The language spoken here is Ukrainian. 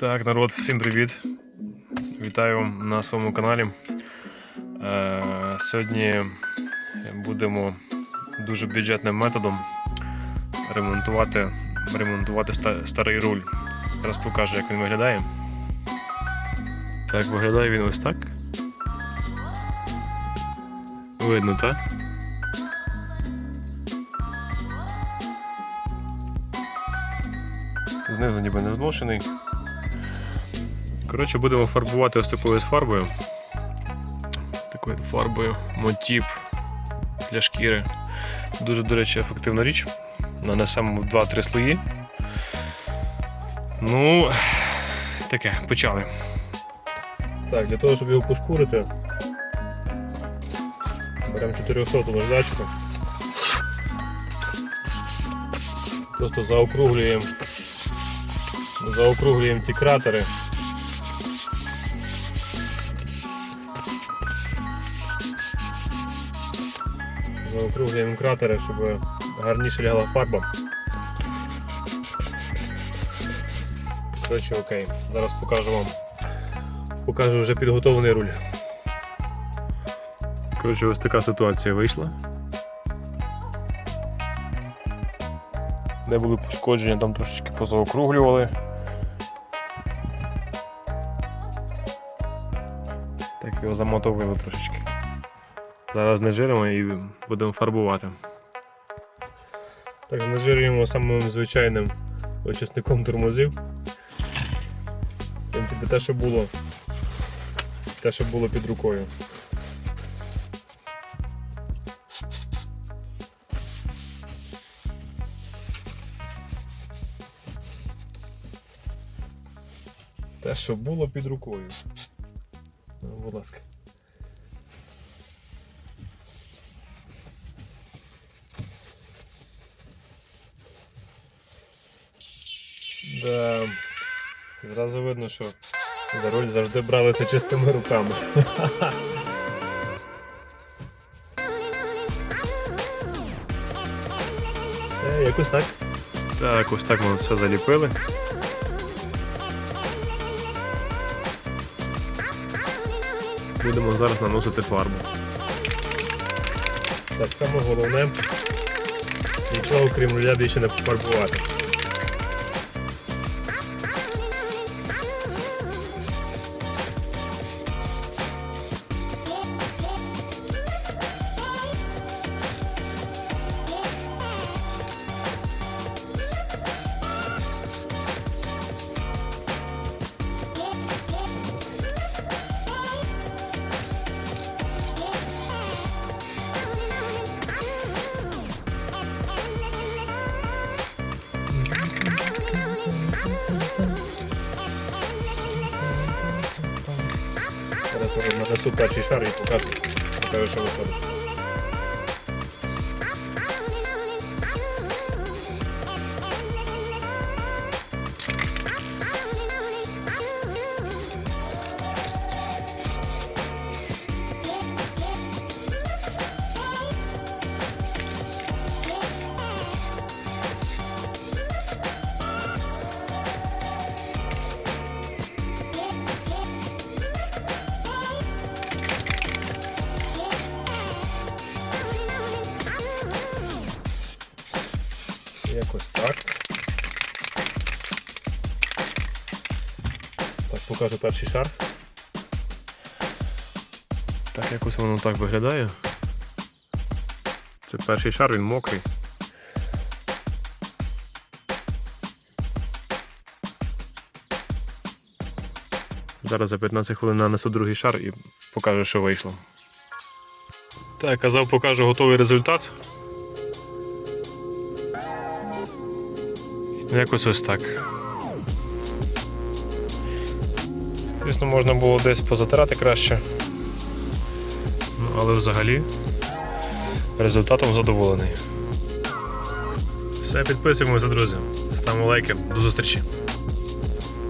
Так, народ, всім привіт. Вітаю на своєму каналі. Е, сьогодні будемо дуже бюджетним методом ремонтувати, ремонтувати старий руль. Зараз покажу, як він виглядає. Так, виглядає він ось так. Видно, так? Знизу ніби не зношений. Коротше, будемо фарбувати ось такою ось фарбою. Такою фарбою мотіп для шкіри. Дуже, до речі, ефективна річ. Нанесемо 2-3 слої. Ну, таке, почали. Так, для того, щоб його пошкурити, беремо 400 наждачку. Просто заокруглюємо заокруглюємо ті кратери. Заокруглюємо кратери, щоб гарніше лягла фарба. Коротше, окей, зараз покажу вам. Покажу вже підготовлений руль. Коротше, ось така ситуація вийшла. Де були пошкодження, там трошечки позаокруглювали. Так його замотовили трошечки. Зараз знежиримо і будемо фарбувати. Так, знежирюємо самим звичайним очисником тормозів. В принципі, те, що було, те, що було під рукою. Те, що було під рукою. Ну, будь ласка. Да. Зразу видно, що за руль завжди бралися чистими руками. Все, якось так. Так, ось так ми все заліпили. Будемо зараз наносити фарбу. Так, саме головне, нічого крім руля більше не пофарбувати. Зараз на нанесу перший шар і покажу, покажу, що виходить. Якось так. Так, покажу перший шар. Так, якось воно так виглядає. Це перший шар, він мокрий. Зараз за 15 хвилин нанесу другий шар і покажу, що вийшло. Так, казав, покажу готовий результат. Якось ось так. Звісно, можна було десь позатирати краще. Ну, але взагалі результатом задоволений. Все, підписуємося, друзі. Ставимо лайки. До зустрічі.